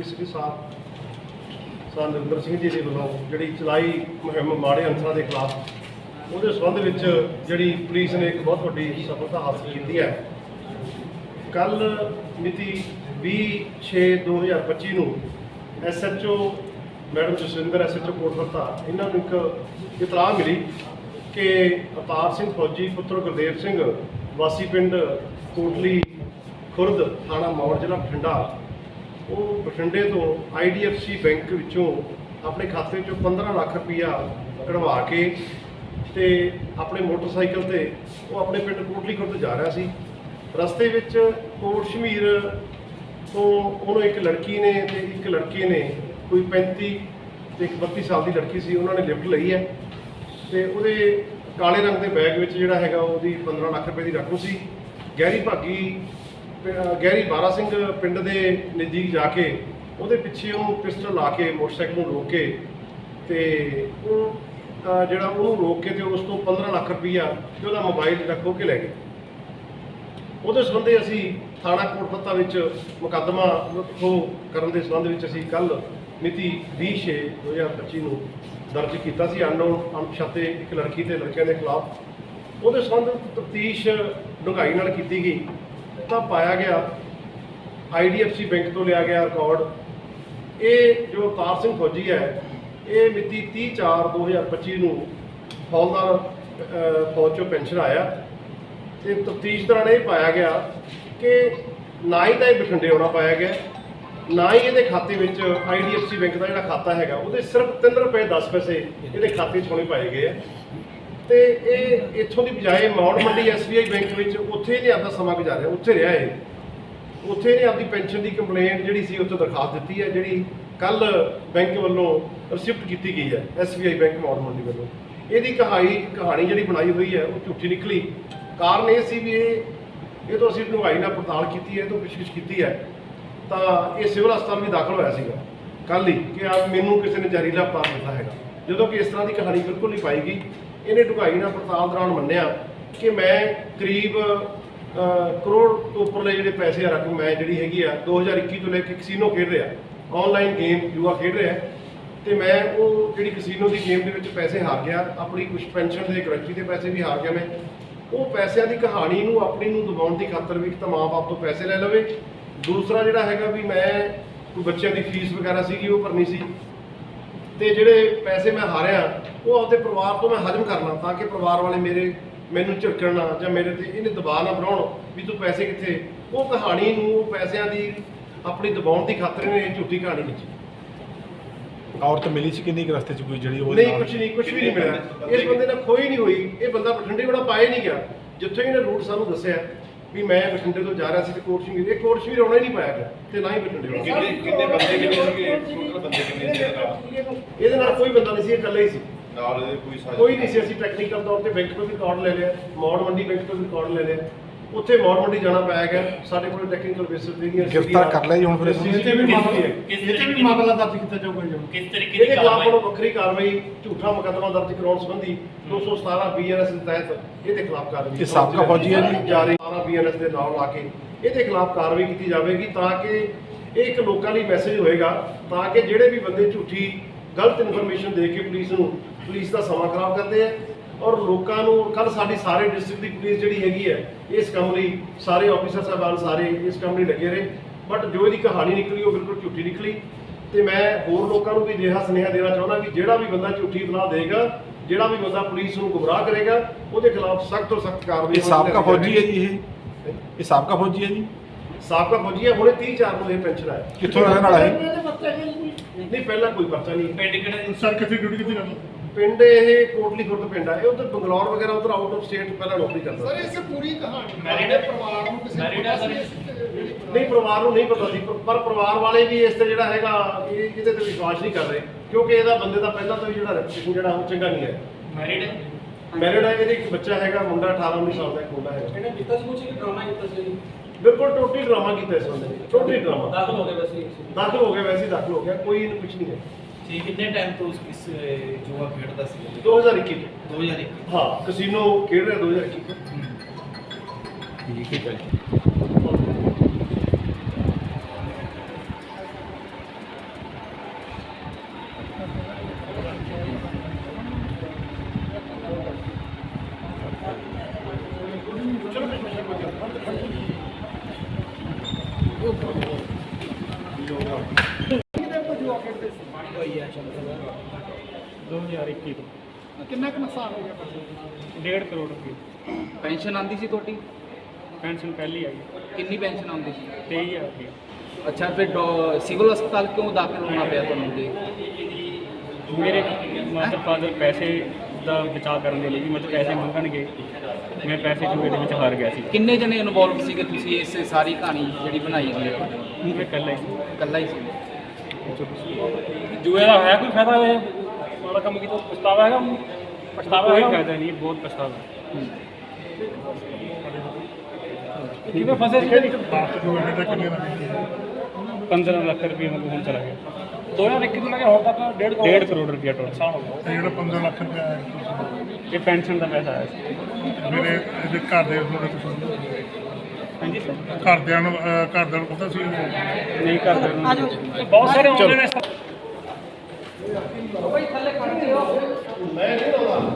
SP ਸਾਹਿਬ sir Narinder Singh ji ਦੇ ਵੱਲੋਂ ਜਿਹੜੀ ਚਲਾਈ ਮੁਹਿੰਮ ਮਾੜੇ ਅੰਸਰਾਂ ਦੇ ਖਿਲਾਫ ਉਹਦੇ ਸੰਬੰਧ ਵਿੱਚ ਜਿਹੜੀ ਪੁਲਿਸ ਨੇ ਇੱਕ ਬਹੁਤ ਵੱਡੀ ਸਫਲਤਾ ਹਾਸਲ ਕੀਤੀ ਹੈ। ਕੱਲ ਮਿਤੀ 20/6/2025 ਨੂੰ SHO madam Jaswinder SHO Kotfatta ਇਹਨਾਂ ਨੂੰ ਇੱਕ ਇਤਲਾਹ ਮਿਲੀ ਕਿ ਅਪਾਰ ਸਿੰਘ ਫੌਜੀ, ਪੁੱਤਰ ਗੁਰਦੇਵ ਸਿੰਘ, ਵਾਸੀ ਪਿੰਡ ਕੋਟਲੀ ਖੁਰਦ, ਥਾਣਾ ਮੌੜ, ਜ਼ਿਲ੍ਹਾ ਬਠਿੰਡਾ ਉਹ ਬਠਿੰਡੇ ਤੋਂ ਆਈਡੀਐਫਸੀ ਬੈਂਕ ਵਿੱਚੋਂ ਆਪਣੇ ਖਾਤੇ ਚੋਂ 15 ਲੱਖ ਰੁਪਈਆ ਕਢਵਾ ਕੇ ਤੇ ਆਪਣੇ ਮੋਟਰਸਾਈਕਲ ਤੇ ਉਹ ਆਪਣੇ ਪਿੰਡ ਕੋਟਲੀ ਖੁਰਦ ਜਾ ਰਿਹਾ ਸੀ। ਰਸਤੇ ਵਿੱਚ ਕੋਟ ਸ਼ਮੀਰ ਤੋਂ ਉਹਨੂੰ ਇੱਕ ਲੜਕੀ ਨੇ ਤੇ ਇੱਕ ਲੜਕੇ ਨੇ, ਕੋਈ 35 ਤੇ ਇੱਕ 32 ਸਾਲ ਦੀ ਲੜਕੀ ਸੀ, ਉਹਨਾਂ ਨੇ ਲਿਫਟ ਲਈ ਹੈ ਤੇ ਉਹਦੇ ਕਾਲੇ ਰੰਗ ਦੇ ਬੈਗ ਵਿੱਚ ਜਿਹੜਾ ਹੈਗਾ ਉਹਦੀ 15 ਲੱਖ ਰੁਪਏ ਦੀ ਰਕਮ ਸੀ। ਗਹਿਰੀ ਭਾਗੀ ਗਹਿਰੀ ਬਾਰਾ ਸਿੰਘ ਪਿੰਡ ਦੇ ਨਜ਼ਦੀਕ ਜਾ ਕੇ ਉਹਦੇ ਪਿੱਛੇ ਉਹ ਪਿਸਟਲ ਲਾ ਕੇ ਮੋਟਰਸਾਈਕਲ ਨੂੰ ਰੋਕ ਕੇ ਤੇ ਉਹ ਜਿਹੜਾ ਉਹਨੂੰ ਰੋਕ ਕੇ ਤੇ ਉਸ ਤੋਂ 15 ਲੱਖ ਰੁਪਈਆ ਤੇ ਉਹਦਾ ਮੋਬਾਈਲ ਜਿਹੜਾ ਖੋ ਕੇ ਲੈ ਗਏ। ਉਹਦੇ ਸੰਬੰਧੀ ਅਸੀਂ ਥਾਣਾ ਕੋਟਪੱਤਾ ਵਿੱਚ ਮੁਕੱਦਮਾ ਖੋਹ ਕਰਨ ਦੇ ਸੰਬੰਧ ਵਿੱਚ ਅਸੀਂ ਕੱਲ ਮਿਤੀ 20/6/2025 ਨੂੰ ਦਰਜ ਕੀਤਾ ਸੀ। ਅਨਨੋਨ, ਅਣਪਛਾਤੇ ਇੱਕ ਲੜਕੀ ਤੇ ਲੜਕਿਆਂ ਦੇ ਖਿਲਾਫ। ਉਹਦੇ ਸੰਬੰਧ ਤਫਤੀਸ਼ ਡੂੰਘਾਈ ਨਾਲ ਕੀਤੀ ਗਈ। ਤਾਂ ਪਾਇਆ ਗਿਆ ਆਈਡੀਐਫਸੀ ਬੈਂਕ ਤੋਂ ਲਿਆ ਗਿਆ ਰਿਕਾਰਡ ਇਹ ਜੋ ਅਵਤਾਰ ਸਿੰਘ ਫੌਜੀ ਹੈ, ਇਹ ਮਿਤੀ 30/4/2025 ਨੂੰ ਹੌਲਦਾਰ ਫੌਜ ਚੋਂ ਪੈਨਸ਼ਨ ਆਇਆ। ਤੇ ਤਫਤੀਸ਼ ਦੌਰਾਨ ਇਹ ਪਾਇਆ ਗਿਆ ਕਿ ਨਾ ਹੀ ਤਾਂ ਇਹ ਬਠਿੰਡੇ ਆਉਣਾ ਪਾਇਆ ਗਿਆ, ਨਾ ਹੀ ਇਹਦੇ ਖਾਤੇ ਵਿੱਚ ਆਈਡੀਐਫਸੀ ਬੈਂਕ ਦਾ ਜਿਹੜਾ ਖਾਤਾ ਹੈਗਾ, ਉਹਦੇ ਸਿਰਫ 3 ਰੁਪਏ 10 ਪੈਸੇ ਇਹਦੇ ਖਾਤੇ 'ਚ ਹੋਣੇ ਪਾਏ ਗਏ ਆ। ਤੇ ਇਹ ਇੱਥੋਂ ਦੀ ਬਜਾਏ ਮੌੜ ਮੰਡੀ ਐਸਬੀਆਈ ਬੈਂਕ ਵਿੱਚ ਉੱਥੇ ਇਹਨੇ ਆਪਦਾ ਸਮਾਂ ਗੁਜ਼ਾਰਿਆ, ਉੱਥੇ ਰਿਹਾ ਇਹ। ਉੱਥੇ ਇਹਨੇ ਆਪਦੀ ਪੈਨਸ਼ਨ ਦੀ ਕੰਪਲੇਂਟ ਜਿਹੜੀ ਸੀ ਉੱਥੇ ਦਰਖਾਸਤ ਦਿੱਤੀ ਹੈ, ਜਿਹੜੀ ਕੱਲ ਬੈਂਕ ਵੱਲੋਂ ਰਿਸਿਪਟ ਕੀਤੀ ਗਈ ਹੈ, ਐਸਬੀਆਈ ਬੈਂਕ ਮੌੜ ਮੰਡੀ ਵੱਲੋਂ। ਇਹਦੀ ਕਹਾਣੀ ਕਹਾਣੀ ਜਿਹੜੀ ਬਣਾਈ ਹੋਈ ਹੈ, ਉਹ ਝੂਠੀ ਨਿਕਲੀ। ਕਾਰਨ ਇਹ ਸੀ ਵੀ ਇਹ ਇਹ ਤੋਂ ਅਸੀਂ ਡੂੰਘਾਈ ਨਾਲ ਪੜਤਾਲ ਕੀਤੀ ਹੈ, ਇਹ ਤੋਂ ਪੁੱਛਗਿੱਛ ਕੀਤੀ ਹੈ। ਤਾਂ ਇਹ ਸਿਵਲ ਹਸਪਤਾਲ ਵੀ ਦਾਖਲ ਹੋਇਆ ਸੀਗਾ। ਕੱਲ ਹੀ ਕਿ ਆ ਮੈਨੂੰ ਕਿਸੇ ਨੇ ਜ਼ਹਿਰੀਲਾ ਪਦਾਰਥ ਦਿੱਤਾ ਹੈਗਾ। ਜਦੋਂ ਕਿ ਇਸ ਤਰ੍ਹਾਂ ਦੀ ਕਹਾਣੀ ਬਿਲਕੁਲ ਨਹੀਂ ਪਾਈ ਗਈ। ਇਹਨੇ ਢੁਆਈ ਨਾਲ ਪੜਤਾਲ ਦੌਰਾਨ ਮੰਨਿਆ ਕਿ ਮੈਂ ਕਰੀਬ ਕਰੋੜ ਤੋਂ ਉੱਪਰਲੇ ਜਿਹੜੇ ਪੈਸੇ ਆ ਰਕਮ ਮੈਂ ਜਿਹੜੀ ਹੈਗੀ ਆ 2021 ਤੋਂ ਲੈ ਕੇ ਕਸੀਨੋ ਖੇਡ ਰਿਹਾ ਆਨਲਾਈਨ ਗੇਮ ਜੂਆ ਖੇਡ ਰਿਹਾ, ਤੇ ਮੈਂ ਉਹ ਜਿਹੜੀ ਕਸੀਨੋ ਦੀ ਗੇਮ ਦੇ ਵਿੱਚ ਪੈਸੇ ਹਾਰ ਗਿਆ, ਆਪਣੀ ਕੁਝ ਪੈਨਸ਼ਨ ਦੇ, ਗਰੰਟੀ ਦੇ ਪੈਸੇ ਵੀ ਹਾਰ ਗਿਆ ਮੈਂ, ਉਹ ਪੈਸਿਆਂ ਦੀ ਕਹਾਣੀ ਨੂੰ, ਆਪਣੀ ਨੂੰ ਦਬਾਉਣ ਦੀ ਖਾਤਰ ਵੀ ਇੱਕ ਤਾਂ ਮਾਂ-ਬਾਪ ਤੋਂ ਪੈਸੇ ਲੈ ਲਵੇ, ਦੂਸਰਾ ਜਿਹੜਾ ਹੈਗਾ ਵੀ ਮੈਂ, ਕੋਈ ਬੱਚਿਆਂ ਦੀ ਫੀਸ ਵਗੈਰਾ ਸੀਗੀ, ਉਹ ਭਰਨੀ ਸੀ ਤੇ ਜਿਹੜੇ ਪੈਸੇ ਮੈਂ ਹਾਰਿਆ ਉਹ ਆਪਦੇ ਪਰਿਵਾਰ ਤੋਂ ਮੈਂ ਹਜਮ ਕਰਨਾ ਤਾਂ ਕਿ ਪਰਿਵਾਰ ਵਾਲੇ ਮੇਰੇ ਮੈਨੂੰ ਝਿੜਕਣ ਨਾ ਜਾਂ ਮੇਰੇ ਤੇ ਇਹਨੇ ਦਬਾਅ ਨਾ ਬਣਾਉਣ ਵੀ ਤੂੰ ਪੈਸੇ ਕਿੱਥੇ? ਉਹ ਕਹਾਣੀ ਨੂੰ ਉਹ ਪੈਸਿਆਂ ਦੀ ਆਪਣੀ ਦਬਾਉਣ ਦੀ ਖਾਤਰ ਇਹਨੇ ਇਹ ਝੂਠੀ ਕਹਾਣੀ ਲਿਖੀ। ਔਰਤ ਮਿਲੀ ਸੀ ਕਿੰਨੀ ਕੁ ਰਸਤੇ 'ਚ ਕੋਈ ਜਿਹੜੀ ਉਹ ਨਹੀਂ ਕੁਝ ਨਹੀਂ ਕੁਝ ਵੀ ਨਹੀਂ ਮਿਲਿਆ। ਇਸ ਬੰਦੇ ਨਾਲ ਖੋਈ ਨਹੀਂ ਹੋਈ। ਇਹ ਬੰਦਾ ਬਠਿੰਡੇ ਬੜਾ ਪਾਏ ਨਹੀਂ ਗਿਆ। ਜਿੱਥੇ ਇਹਨੇ ਰੂਟ ਸਾਨੂੰ ਦੱਸਿਆ ਵੀ ਮੈਂ ਬਠਿੰਡੇ ਤੋਂ ਜਾ ਰਿਹਾ ਸੀ ਤੇ ਕੋਟ ਸ਼ਮੀਰ ਇਹ ਕੋਟ ਸ਼ਮੀਰ ਆਉਣਾ ਹੀ ਨਹੀਂ ਪਾਇਆ ਗਿਆ ਤੇ ਨਾ ਹੀ ਬਠਿੰਡੇ ਆਉਣਾ ਕਿੰਨੇ ਕਿੰਨੇ ਬੰਦੇ ਕਿੰਨੇ ਸੀਗੇ? ਟੋਟਲ ਬੰਦੇ ਕਿੰਨੇ ਸੀ ਇਹਦੇ ਨਾਲ ਕੋਈ ਬੰਦਾ ਨਹੀਂ ਸੀ ਇਕੱਲਾ ਹੀ ਸੀ। ਨਾਲ ਇਹਦੇ ਕੋਈ ਸਾਜ਼ਿਸ਼ ਕੋਈ ਨਹੀਂ ਸੀ। ਅਸੀਂ ਟੈਕਨੀਕਲ ਤੌਰ ਤੇ ਬੈਂਕ ਤੋਂ ਵੀ ਰਿਕਾਰਡ ਲੈ ਲਿਆ। ਮੌੜ ਮੰਡੀ ਬੈਂਕ ਤੋਂ ਵੀ ਰਿਕਾਰਡ ਲੈ ਲਿਆ। ਉੱਥੇ ਮੌੜ ਮੰਡੀ ਜਾਣਾ ਪਾਇਆ ਗਿਆ ਸਾਡੇ ਕੋਲ ਟੈਕਨੀਕਲ ਬੇਸਿਸ ਤੇ ਗ੍ਰਿਫਤਾਰ ਕਰ ਲਿਆ ਜੀ ਹੁਣ ਫਿਰ ਇਸ ਨੂੰ? ਸੀਸੀਟੀਵੀ ਮਾਮਲਾ ਹੈ ਕਿਸ ਇਹ ਤੇ ਤਰੀਕੇ ਵੀ ਦੀ ਮਾਮਲਾ ਦਰਜ ਕੀਤਾ ਜਾਊਗਾ ਜੀ। ਕਿਸ ਤਰੀਕੇ ਦੀ ਇਹਦੇ ਖਿਲਾਫ ਕਾਰਵਾਈ ਹੁਣ ਵੱਖਰੀ ਕਾਰਵਾਈ ਝੂਠਾ ਮੁਕੱਦਮਾ ਦਰਜ ਕਰਾਉਣ ਸੰਬੰਧੀ 217 ਬੀਐਨਐਸ ਦੇ ਤਹਿਤ ਇਹਦੇ ਖਿਲਾਫ ਕਾਰਵਾਈ ਇਹ ਸਾਬਕਾ ਫੌਜੀ ਹੈ ਜੀ? ਜਾਰੀ 17 ਬੀਐਨਐਸ ਦੇ ਨਾਲ ਲਾ ਕੇ ਇਹਦੇ ਖਿਲਾਫ ਕਾਰਵਾਈ ਕੀਤੀ ਜਾਵੇਗੀ ਤਾਂ ਕਿ ਇਹ ਇੱਕ ਲੋਕਾਂ ਲਈ ਮੈਸੇਜ ਹੋਏਗਾ ਤਾਂ ਕਿ ਜਿਹੜੇ ਵੀ ਬੰਦੇ ਝੂਠੀ ਗਲਤ ਇਨਫੋਰਮੇਸ਼ਨ ਦੇ ਕੇ ਪੁਲਿਸ ਨੂੰ ਪੁਲਿਸ ਦਾ ਸਮਾਂ ਖਰਾਬ ਕਰਦੇ ਆ ਔਰ ਲੋਕਾਂ ਨੂੰ ਕੱਲ ਸਾਡੀ ਸਾਰੇ ਡਿਸਟ੍ਰਿਕਟ ਦੀ ਪੁਲਿਸ ਜਿਹੜੀ ਹੈਗੀ ਹੈ ਇਸ ਕੰਮ ਲਈ ਸਾਰੇ ਆਫੀਸਰ ਸਾਹਿਬਾਨ ਸਾਰੇ ਇਸ ਕੰਮ ਲਈ ਲੱਗੇ ਰਹੇ। ਬਟ ਜੋ ਇਹਦੀ ਕਹਾਣੀ ਨਿਕਲੀ ਉਹ ਬਿਲਕੁਲ ਝੂਠੀ ਨਿਕਲੀ। ਤੇ ਮੈਂ ਹੋਰ ਲੋਕਾਂ ਨੂੰ ਵੀ ਅਜਿਹਾ ਸੁਨੇਹਾ ਦੇਣਾ ਚਾਹੁੰਦਾ ਕਿ ਜਿਹੜਾ ਵੀ ਬੰਦਾ ਝੂਠੀ ਇਤਲਾਹ ਦੇਗਾ ਜਿਹੜਾ ਵੀ ਬੰਦਾ ਪੁਲਿਸ ਨੂੰ ਗੁੰਮਰਾਹ ਕਰੇਗਾ ਉਹਦੇ ਖਿਲਾਫ ਸਖਤ ਤੋਂ ਸਖਤ ਕਾਰਵਾਈ ਇਹ ਸਾਬਕਾ ਫੌਜੀ ਹੈ ਜੀ ਇਹ? ਇਹ ਸਾਬਕਾ ਫੌਜੀ ਹੈ ਜੀ? ਸਾਬਕਾ ਫੌਜੀ ਹੈ ਹੁਣੇ 30 ਚਾਰ ਨੂੰ ਇਹ ਪੈਨਸ਼ਨ ਆਇਆ ਕਿੱਥੋਂ ਰਹਿਣ ਵਾਲਾ ਹੈ? ਨਹੀਂ ਪਹਿਲਾਂ ਕੋਈ ਪਰਚਾ ਨਹੀਂ। ਪਿੰਡ ਕਿਹੜਾ ਸਰ ਕਿੱਥੇ ਡਿਊਟੀ ਕਿੱਥੇ ਕਰਨੀ? ਪਿੰਡ ਇਹ ਕੋਟਲੀ ਖੁਰਦ ਪਿੰਡ ਹੈ ਇਹ ਉਧਰ ਬੰਗਲੌਰ ਵਗੈਰਾ ਉਧਰ ਆਊਟ ਆਫ ਸਟੇਟ ਪਹਿਲਾਂ ਨੌਕਰੀ ਕਰਦਾ ਸਰ। ਇਸ ਪੂਰੀ ਕਹਾਣੀ। ਬਾਰੇ ਪਰਿਵਾਰ ਨੂੰ ਕਿਸੇ ਨੂੰ ਆ ਸਰ? ਨਹੀਂ ਪਰਿਵਾਰ ਨੂੰ ਨਹੀਂ ਪਤਾ ਸੀ। ਪਰ- ਪਰ ਪਰਿਵਾਰ ਵਾਲੇ ਵੀ ਇਸ ਤੇ ਜਿਹੜਾ ਹੈਗਾ ਇਹ ਇਹਦੇ ਤੇ ਵਿਸ਼ਵਾਸ ਨਹੀਂ ਕਰ ਰਹੇ। ਕਿਉਂਕਿ ਇਹਦਾ ਬੰਦੇ ਦਾ ਪਹਿਲਾਂ ਤੋਂ ਹੀ ਜਿਹੜਾ ਰੈਪੂਟੇਸ਼ਨ ਜਿਹੜਾ ਉਹ ਚੰਗਾ ਨਹੀਂ ਹੈ। ਮੈਰਿਡ ਮੈਰਿਡ ਹੈ ਇਹਦੇ ਇੱਕ ਬੱਚਾ ਹੈਗਾ ਮੁੰਡਾ 18 19 ਸਾਲ ਦਾ ਇੱਕ ਮੁੰਡਾ ਹੈਗਾ। ਇਹਨੇ ਕੀਤਾ ਸੀ ਕੁਝ ਕਿ ਡਰਾਮਾ ਕੀਤਾ ਸੀ? ਬਿਲਕੁਲ ਟੋਟਲੀ ਡਰਾਮਾ ਕੀਤਾ ਇਸ ਬੰਦੇ ਨੇ। ਟੋਟਲੀ ਡਰਾਮਾ ਦਾਖਲ ਹੋ ਗਏ ਵੈਸੇ ਦਾਖਲ ਹੋ ਗਿਆ ਵੈਸੇ ਹੀ ਦਾਖਲ ਹੋ ਗਿਆ। ਕੋਈ ਇਹਨੂੰ ਕੁਝ ਨਹੀਂ ਹੈ। ਠੀਕ ਕਿੰਨੇ ਟਾਈਮ ਤੋਂ ਉਸ ਕਿਸ ਜੂਆ ਖੇਡਦਾ ਸੀ? 2021 ਚ 2001 ਹਾਂ ਕਸੀਨੋ ਖੇਡ ਰਿਹਾ 2021 ਚ ਠੀਕ ਹੈ 2021 ਤੋਂ। ਕਿੰਨਾ ਕੁ ਨੁਕਸਾਨ ਹੋ ਗਿਆ ਪੈਸੇ 1.5 ਕਰੋੜ ਰੁਪਏ। ਪੈਨਸ਼ਨ ਆਂਦੀ ਸੀ ਤੁਹਾਡੀ? ਪੈਨਸ਼ਨ ਪਹਿਲੀ ਆਈ। ਕਿੰਨੀ ਪੈਨਸ਼ਨ ਆਉਂਦੀ ਸੀ? 23000 ਰੁਪਏ। ਅੱਛਾ ਫਿਰ ਡੋ- ਸਿਵਲ ਹਸਪਤਾਲ ਕਿਉਂ ਦਾਖਲ ਹੋਣਾ ਪਿਆ ਤੁਹਾਨੂੰ ਜੀ? ਮੇਰੇ ਮਦਰ ਫਾਦਰ ਪੈਸੇ ਦਾ ਬਚਾਅ ਕਰਨ ਦੇ ਲਈ ਵੀ ਮਤਲਬ ਪੈਸੇ ਮੰਗਣਗੇ। ਮੈਂ ਪੈਸੇ ਜੂਏ ਦੇ ਵਿੱਚ ਹਾਰ ਗਿਆ ਸੀ। ਕਿੰਨੇ ਜਣੇ ਇਨਵੋਲਵ ਸੀਗੇ ਤੁਸੀਂ ਇਸ ਸਾਰੀ ਕਹਾਣੀ ਜਿਹੜੀ ਬਣਾਈ ਹੋਈ ਹੈ? ਮੈਂ ਇਕੱਲਾ ਹੀ ਸੀ। ਇਕੱਲਾ ਹੀ ਸੀ। ਜੂਏ ਦਾ ਹੈ ਕੋਈ ਫਾਇਦਾ ਇਹ? ਮਾੜਾ ਕੰਮ ਕੀਤਾ ਪਛਤਾਵਾ ਹੈਗਾ? ਪਛਤਾਵਾ ਕੋਈ ਹੈਗਾ? ਫਾਇਦਾ ਨਹੀਂ ਬਹੁਤ ਪਛਤਾਵਾ। ਕਿਵੇਂ ਫਸੇ ਸੀ? ਕਿੰਨੇ ਦਾ 15 ਲੱਖ ਰੁਪਏ ਮੈਨੂੰ ਹੁਣ ਚਲਾ ਗਿਆ 2021 ਤੋਂ ਲੈ ਕੇ ਹੁਣ ਤੱਕ 1.5 ਕਰੋੜ 1.5 ਕਰੋੜ ਰੁਪਏ ਟੋਟਲ ਨੁਕਸਾਨ ਹੋ ਗਿਆ। ਤੇ ਜਿਹੜਾ 15 ਲੱਖ ਰੁਪਏ ਆਇਆ ਤੁਸੀਂ? ਇਹ ਪੈਨਸ਼ਨ ਦਾ ਪੈਸਾ ਆਇਆ ਸੀ। ਮੇਰੇ ਇਹਦੇ ਘਰ ਦੇ ਥੋੜੇ ਤੁਸੀਂ ਹਾਂਜੀ ਸਰ ਘਰਦਿਆਂ ਨੂੰ ਅਹ ਘਰਦਿਆਂ ਨੂੰ ਪਤਾ ਸੀ? ਨਹੀਂ ਕਰਦੇ ਬਹੁਤ ਸਾਰੇ ਆਨਲਾਈਨ ਕੋਈ ਥੱਲੇ ਖੜ ਕੇ ਹੋ ਮੈਂ ਨਹੀਂ ਲਾਉਂਦਾ